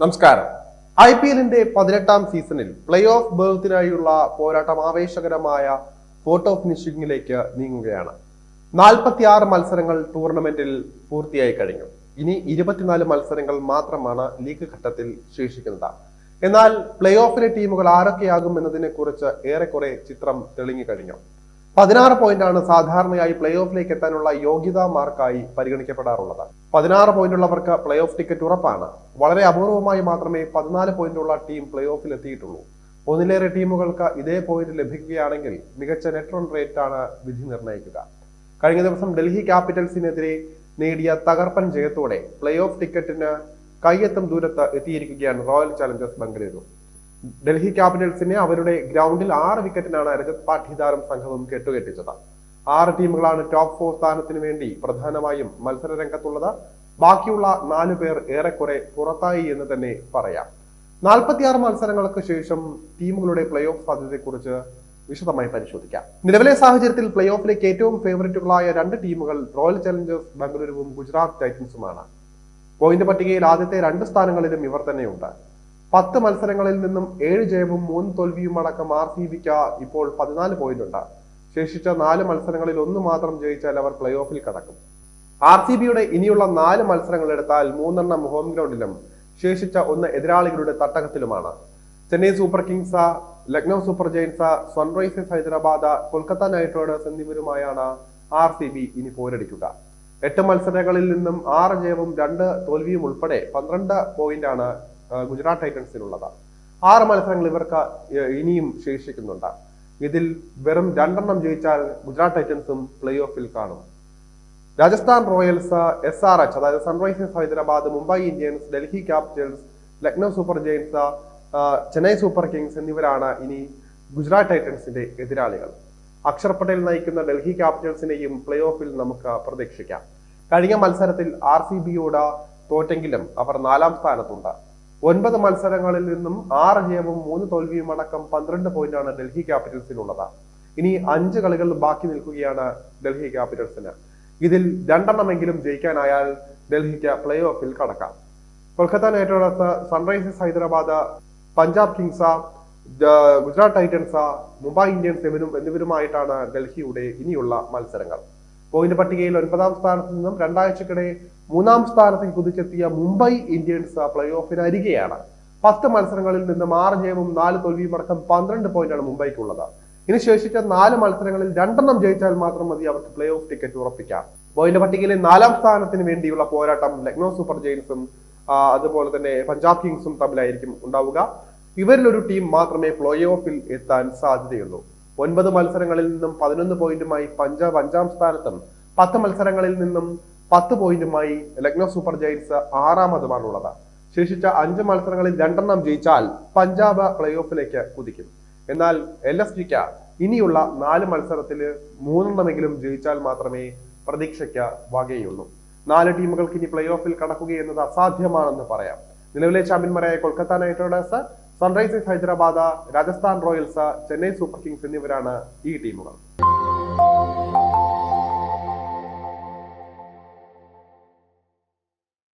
നമസ്കാരം. I P എല്ലിന്റെ പതിനെട്ടാം സീസണിൽ പ്ലേ ഓഫ് ബേർത്തിനായുള്ള പോരാട്ടം ആവേശകരമായ ഫോട്ടോ ഫിനിഷിംഗിലേക്ക് നീങ്ങുകയാണ്. നാൽപ്പത്തിയാറ് മത്സരങ്ങൾ ടൂർണമെന്റിൽ പൂർത്തിയായി കഴിഞ്ഞു. ഇനി ഇരുപത്തിനാല് മത്സരങ്ങൾ മാത്രമാണ് ലീഗ് ഘട്ടത്തിൽ ശേഷിക്കുന്നത്. എന്നാൽ പ്ലേ ഓഫിലെ ടീമുകൾ ആരൊക്കെയാകും എന്നതിനെ കുറിച്ച് ഏറെക്കുറെ ചിത്രം തെളിഞ്ഞു കഴിഞ്ഞു. പതിനാറ് ആണ് സാധാരണയായി പ്ലേ ഓഫിലേക്ക് എത്താനുള്ള യോഗ്യതാ മാർക്കായി പരിഗണിക്കപ്പെടാറുള്ളത്. പതിനാറ് പോയിന്റുള്ളവർക്ക് പ്ലേ ഓഫ് ടിക്കറ്റ് ഉറപ്പാണ്. വളരെ അപൂർവമായി മാത്രമേ പതിനാല് പോയിന്റുള്ള ടീം പ്ലേ ഓഫിൽ എത്തിയിട്ടുള്ളൂ. ഒന്നിലേറെ ടീമുകൾക്ക് ഇതേ പോയിന്റ് ലഭിക്കുകയാണെങ്കിൽ മികച്ച നെറ്റ് റൺ റേറ്റ് ആണ് വിധി നിർണയിക്കുക. കഴിഞ്ഞ ദിവസം ഡൽഹി ക്യാപിറ്റൽസിനെതിരെ നേടിയ തകർപ്പൻ ജയത്തോടെ പ്ലേ ഓഫ് ടിക്കറ്റിന് കയ്യെത്തും ദൂരത്ത് എത്തിയിരിക്കുകയാണ് റോയൽ ചലഞ്ചേഴ്സ് ബംഗളൂരു. ഡൽഹി ക്യാപിറ്റൽസിനെ അവരുടെ ഗ്രൗണ്ടിൽ ആറ് വിക്കറ്റിനാണ് രജത് പാഠിദാറും സംഘവും കെട്ടുകെട്ടിച്ചത്. ആറ് ടീമുകളാണ് ടോപ്പ് ഫോർ സ്ഥാനത്തിന് വേണ്ടി പ്രധാനമായും മത്സര രംഗത്തുള്ളത് ബാക്കിയുള്ള നാലു പേർ ഏറെക്കുറെ പുറത്തായി എന്ന് തന്നെ പറയാം. നാൽപ്പത്തിയാറ് മത്സരങ്ങൾക്ക് ശേഷം ടീമുകളുടെ പ്ലേ ഓഫ് സാധ്യതയെക്കുറിച്ച് വിശദമായി പരിശോധിക്കാം. നിലവിലെ സാഹചര്യത്തിൽ പ്ലേ ഓഫിലേക്ക് ഏറ്റവും ഫേവറേറ്റുകളായ രണ്ട് ടീമുകൾ റോയൽ ചലഞ്ചേഴ്സ് ബംഗളൂരുവും ഗുജറാത്ത് ടൈറ്റൻസുമാണ്. പോയിന്റ് പട്ടികയിൽ ആദ്യത്തെ രണ്ട് സ്ഥാനങ്ങളിലും ഇവർ തന്നെയുണ്ട്. പത്ത് മത്സരങ്ങളിൽ നിന്നും ഏഴ് ജയവും മൂന്ന് തോൽവിയും അടക്കം ആർ സി ബിക്ക് ഇപ്പോൾ പതിനാല് പോയിന്റ് ഉണ്ട് ശേഷിച്ച നാല് മത്സരങ്ങളിൽ ഒന്ന് മാത്രം ജയിച്ചാൽ അവർ പ്ലേ ഓഫിൽ കടക്കും. ആർ സി ബിയുടെ ഇനിയുള്ള നാല് മത്സരങ്ങൾ എടുത്താൽ മൂന്നെണ്ണം ഹോം ഗ്രൗണ്ടിലും ശേഷിച്ച ഒന്ന് എതിരാളികളുടെ തട്ടകത്തിലുമാണ്. Chennai super kings Lucknow super giants sunrisers Hyderabad Kolkata knight riders എന്നിവരുമായാണ് R C B ഇനി പോരടിക്കുക. എട്ട് മത്സരങ്ങളിൽ നിന്നും ആറ് ജയവും രണ്ട് തോൽവിയും ഉൾപ്പെടെ പന്ത്രണ്ട് പോയിന്റാണ് ഗുജറാത്ത് ടൈറ്റൻസിനുള്ളതാണ്. ആറ് മത്സരങ്ങൾ ഇവർക്ക് ഇനിയും ശേഷിക്കുന്നുണ്ട്. ഇതിൽ വെറും രണ്ടെണ്ണം ജയിച്ചാൽ ഗുജറാത്ത് ടൈറ്റൻസും പ്ലേ ഓഫിൽ കാണും. Rajasthan royals S R H അതായത് sunrisers Hyderabad Mumbai Indians Delhi capitals Lucknow super giants Chennai super kings എന്നിവരാണ് ഇനി ഗുജറാത്ത് ടൈറ്റൻസിന്റെ എതിരാളികൾ. അക്ഷർ പട്ടേൽ നയിക്കുന്ന ഡൽഹി ക്യാപിറ്റൽസിനെയും പ്ലേ ഓഫിൽ നമുക്ക് പ്രതീക്ഷിക്കാം. കഴിഞ്ഞ മത്സരത്തിൽ ആർ സി ബിയോട് തോറ്റെങ്കിലും അവർ നാലാം സ്ഥാനത്തുണ്ട്. ഒൻപത് മത്സരങ്ങളിൽ നിന്നും ആറ് ജയവും മൂന്ന് തോൽവിയും അടക്കം പന്ത്രണ്ട് പോയിന്റാണ് ഡൽഹി ക്യാപിറ്റൽസിനുള്ളത്. ഇനി അഞ്ച് കളികൾ ബാക്കി നിൽക്കുകയാണ് ഡൽഹി ക്യാപിറ്റൽസിന്. ഇതിൽ രണ്ടെണ്ണമെങ്കിലും ജയിക്കാനായാൽ ഡൽഹിക്ക് പ്ലേ ഓഫിൽ കടക്കാം. Kolkata knight riders sunrisers Hyderabad Punjab kings Gujarat titans Mumbai Indians എന്നിവരും എന്നിവരുമായിട്ടാണ് ഡൽഹിയുടെ ഇനിയുള്ള മത്സരങ്ങൾ. പോയിന്റ് പട്ടികയിൽ ഒൻപതാം സ്ഥാനത്ത് നിന്നും രണ്ടാഴ്ചക്കിടെ മൂന്നാം സ്ഥാനത്തേക്ക് കുതിച്ചെത്തിയ മുംബൈ ഇന്ത്യൻസ് പ്ലേ ഓഫിന് അരികെയാണ്. പത്ത് മത്സരങ്ങളിൽ നിന്നും ആറ് ജയവും നാല് തോൽവിയും അടക്കം പന്ത്രണ്ട് പോയിന്റാണ് മുംബൈക്കുള്ളത്. ഇനി ശേഷിച്ച നാല് മത്സരങ്ങളിൽ രണ്ടെണ്ണം ജയിച്ചാൽ മാത്രം മതി അവർക്ക് പ്ലേ ഓഫ് ടിക്കറ്റ് ഉറപ്പിക്കാം. പോയിന്റ് പട്ടികയിലെ നാലാം സ്ഥാനത്തിന് വേണ്ടിയുള്ള പോരാട്ടം ലക്നൗ സൂപ്പർ ജെയിൻസും അതുപോലെ തന്നെ പഞ്ചാബ് കിങ്സും തമ്മിലായിരിക്കും ഉണ്ടാവുക. ഇവരിലൊരു ടീം മാത്രമേ പ്ലേ ഓഫിൽ എത്താൻ സാധ്യതയുള്ളൂ. ഒൻപത് മത്സരങ്ങളിൽ നിന്നും പതിനൊന്ന് പോയിന്റുമായി പഞ്ചാബ് അഞ്ചാം സ്ഥാനത്തും പത്ത് മത്സരങ്ങളിൽ നിന്നും പത്ത് പോയിന്റുമായി ലക്നൗ സൂപ്പർ ജയൻസ് ആറാമതുമാണുള്ളത് ശേഷിച്ച അഞ്ച് മത്സരങ്ങളിൽ രണ്ടെണ്ണം ജയിച്ചാൽ പഞ്ചാബ് പ്ലേ ഓഫിലേക്ക് കുതിക്കും. എന്നാൽ എൽ എസ് ജിക്ക് ഇനിയുള്ള നാല് മത്സരത്തിൽ മൂന്നെണ്ണമെങ്കിലും ജയിച്ചാൽ മാത്രമേ പ്രതീക്ഷയ്ക്ക് വകയുള്ളൂ. നാല് ടീമുകൾക്ക് ഇനി പ്ലേ ഓഫിൽ കടക്കുകയെന്നത് അസാധ്യമാണെന്ന് പറയാം. നിലവിലെ ചാമ്പ്യന്മാരായ Kolkata knight riders sunrisers Hyderabad Rajasthan royals Chennai super kings എന്നിവരാണ് ഈ ടീമുകൾ.